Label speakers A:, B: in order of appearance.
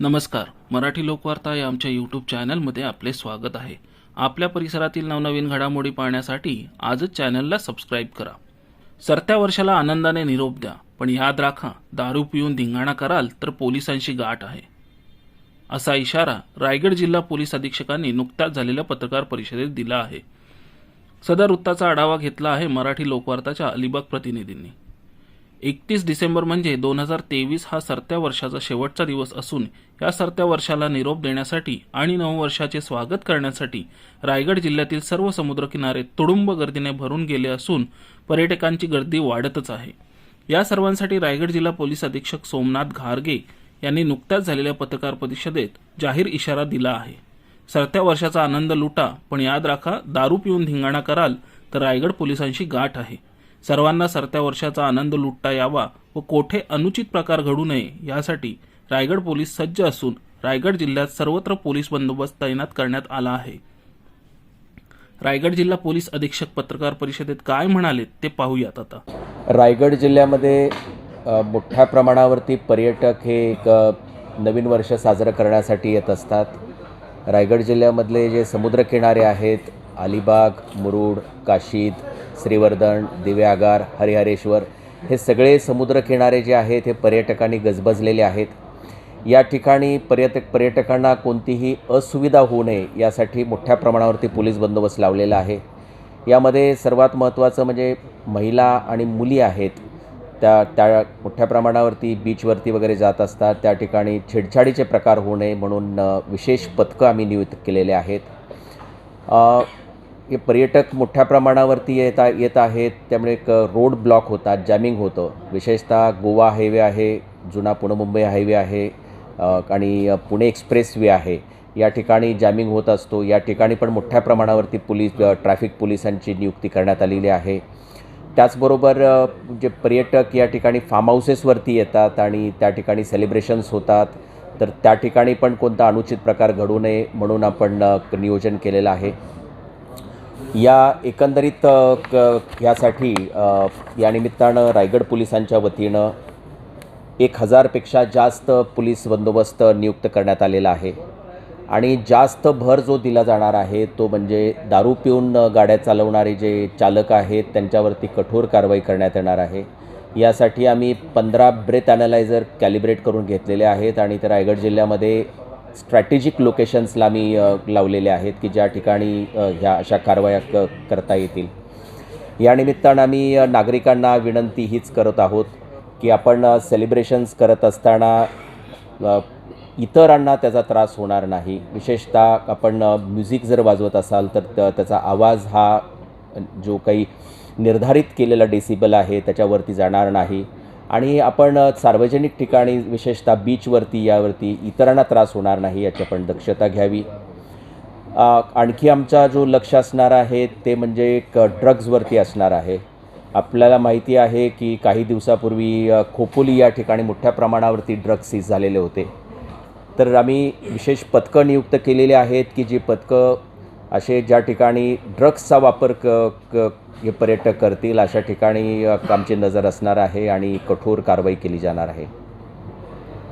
A: नमस्कार. मराठी लोकवार्ता या आमच्या यूट्यूब चॅनलमध्ये आपले स्वागत आहे. आपल्या परिसरातील नवनवीन घडामोडी पाहण्यासाठी आजच चॅनलला सबस्क्राईब करा. सरत्या वर्षाला आनंदाने निरोप द्या पण याद राखा दारू पिऊन धिंगाणा कराल तर पोलिसांशी गाठ आहे. असा इशारा रायगड जिल्हा पोलीस अधीक्षकांनी नुकत्याच झालेल्या पत्रकार परिषदेत दिला आहे. सदर वृत्ताचा आढावा घेतला आहे मराठी लोकवार्ताच्या अलिबाग प्रतिनिधींनी. एकतीस डिसेंबर म्हणजे दोन हजार तेवीस हा सरत्या वर्षाचा शेवटचा दिवस असून या सरत्या वर्षाला निरोप देण्यासाठी आणि नववर्षाचे स्वागत करण्यासाठी रायगड जिल्ह्यातील सर्व समुद्रकिनारे तुडुंब गर्दीने भरून गेले असून पर्यटकांची गर्दी वाढतच आहे. या सर्वांसाठी रायगड जिल्हा पोलीस अधीक्षक सोमनाथ घारगे यांनी नुकत्याच झालेल्या पत्रकार परिषदेत जाहीर इशारा दिला आहे. सरत्या वर्षाचा आनंद लुटा पण याद राखा दारू पिऊन धिंगाणा कराल तर रायगड पोलिसांशी गाठ आहे. सर्वांना सरत्या वर्षाचा आनंद लुटता यावा व कोठे अनुचित प्रकार घडू नये यासाठी रायगड पोलीस सज्ज असून रायगड जिल्ह्यात सर्वत्र पोलीस बंदोबस्त तैनात करण्यात आला आहे. रायगड जिल्हा पोलीस अधीक्षक पत्रकार परिषदेत काय म्हणाले ते पाहूयात आता.
B: रायगड जिल्ह्यामध्ये मोठ्या प्रमाणावरती पर्यटक हे एक नवीन वर्ष साजरं करण्यासाठी येत असतात. रायगड जिल्ह्यामधले जे समुद्रकिनारे आहेत अलिबाग मुरुड काशीद श्रीवर्धन दिव्यागार हरिहरेश्वर हे सगळे समुद्रकिनारे जे आहेत हे पर्यटकांनी गजबजलेले आहेत. या ठिकाणी पर्यटक पर्यटकांना कोणतीही असुविधा होऊ नये यासाठी मोठ्या प्रमाणावरती पोलीस बंदोबस्त लावलेला आहे. यामध्ये सर्वात महत्त्वाचं म्हणजे महिला आणि मुली आहेत. त्या त्या मोठ्या प्रमाणावरती बीचवरती वगैरे जात असतात. त्या ठिकाणी छेडछाडीचे प्रकार होऊ नये म्हणून विशेष पथकं आम्ही नियुक्त केलेले आहेत. पर्यटक मोठ्या प्रमाणावरती येता येत आहेत. त्यामुळे एक रोड ब्लॉक होतात जॅमिंग होतं. विशेषतः गोवा हायवे आहे जुना पुणे मुंबई हायवे आहे आणि पुणे एक्सप्रेसवे आहे. या ठिकाणी जॅमिंग होत असतो. या ठिकाणी पण मोठ्या प्रमाणावरती पोलीस ट्रॅफिक पोलिसांची नियुक्ती करण्यात आलेली आहे. त्याचबरोबर जे पर्यटक या ठिकाणी फार्म हाऊसेसवरती येतात आणि त्या ठिकाणी सेलिब्रेशन्स होतात. तर त्या ठिकाणी पण कोणता अनुचित प्रकार घडू नये म्हणून आपण नियोजन केलेलं आहे. या एकंदरीत क यासाठी या निमित्तानं रायगड पोलिसांच्या वतीनं एक हजारपेक्षा जास्त पोलीस बंदोबस्त नियुक्त करण्यात आलेला आहे. आणि जास्त भर जो दिला जाणार आहे तो म्हणजे दारू पिऊन गाड्या चालवणारे जे चालक आहेत त्यांच्यावरती कठोर कारवाई करण्यात येणार आहे. यासाठी आम्ही पंधरा ब्रेथ ॲनालायझर कॅलिब्रेट करून घेतलेले आहेत आणि ते रायगड जिल्ह्यामध्ये स्ट्रॅटेजिक लोकेशन्सला आम्ही लावलेले आहेत की ज्या ठिकाणी ह्या अशा कारवाया क करता येतील. या निमित्तानं आम्ही नागरिकांना विनंती हीच करत आहोत की आपण सेलिब्रेशन्स करत असताना इतरांना त्याचा त्रास होणार नाही. विशेषतः आपण म्युझिक जर वाजवत असाल तर त- त्याचा आवाज हा जो काही निर्धारित केलेला डेसिबल आहे त्याच्यावरती जाणार नाही. आणि आपण सार्वजनिक ठिकाणी विशेषतः बीचवरती यावरती इतरांना त्रास होणार नाही याची आपण दक्षता घ्यावी. आणखी आमचा जो लक्ष असणार आहे ते म्हणजे एक ड्रग्जवरती असणार आहे. आपल्याला माहिती आहे की काही दिवसापूर्वी खोपोली या ठिकाणी मोठ्या प्रमाणावरती ड्रग्ज सीज झालेले होते. तर आम्ही विशेष पथकं नियुक्त केलेली आहेत की जी पथकं असे ज्या ठिकाणी ड्रग्सचा वापर क क हे पर्यटक करतील. अशा ठिकाणी आमची नजर असणार आहे आणि कठोर कारवाई केली जाणार आहे.